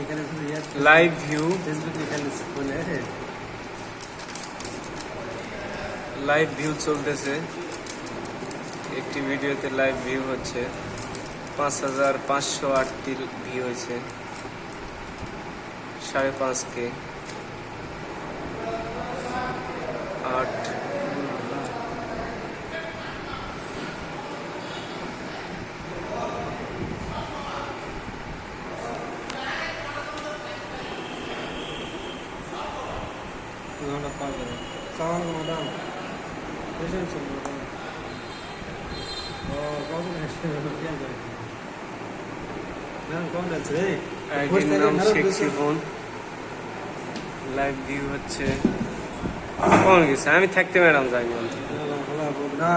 এখানে live view Facebook এখানে বলে লাইভ ভিউ চলতেছে। একটি ভিডিওতে লাইভ ভিউ হচ্ছে। পাঁচ হাজার পাঁচশো আটটি ভিউ হয়েছে। সাড়ে পাঁচ কে আট இதோட பார்க்குறேன் சாங்க தான் பேஷன் சொல்லுங்கள் ஓ கவுண்டர் நான் கவுண்டர் சரி লাইভ ভিউ হচ্ছে। oh, কোন গেছে আমি থাকতে ম্যাডাম যাই না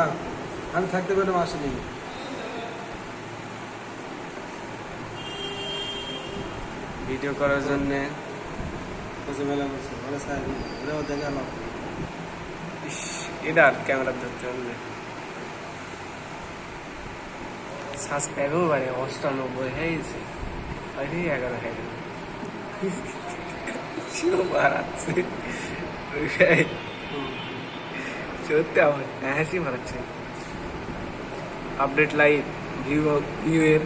আমি থাকতে ম্যাডাম আসেনি। ভিডিও করার জন্যে। দেখালাম এটা আর ক্যামেরা ধরতে হবে। সাবস্ক্রাইবও বাড়ে অষ্টানব্বই হয়ে গেছে আরে এগারো হয়ে। গেল বাড়াচ্ছে সত্যি আমার হাসি মারাচ্ছে। আপডেট লাইভ ভিউ ভিউ এর।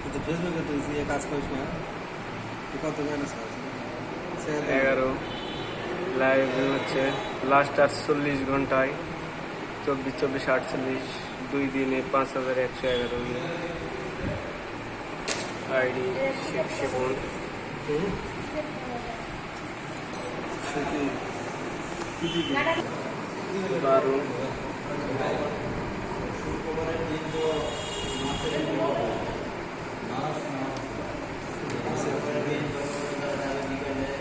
কিন্তু ফেসবুকে তুই কাজ করিস না। এগারো। লাইভ হচ্ছে লাস্ট আটচল্লিশ ঘন্টায়। চব্বিশ চব্বিশ, আটচল্লিশ, দুই দিনে পাঁচ হাজার একশো এগারো আইডি বারো।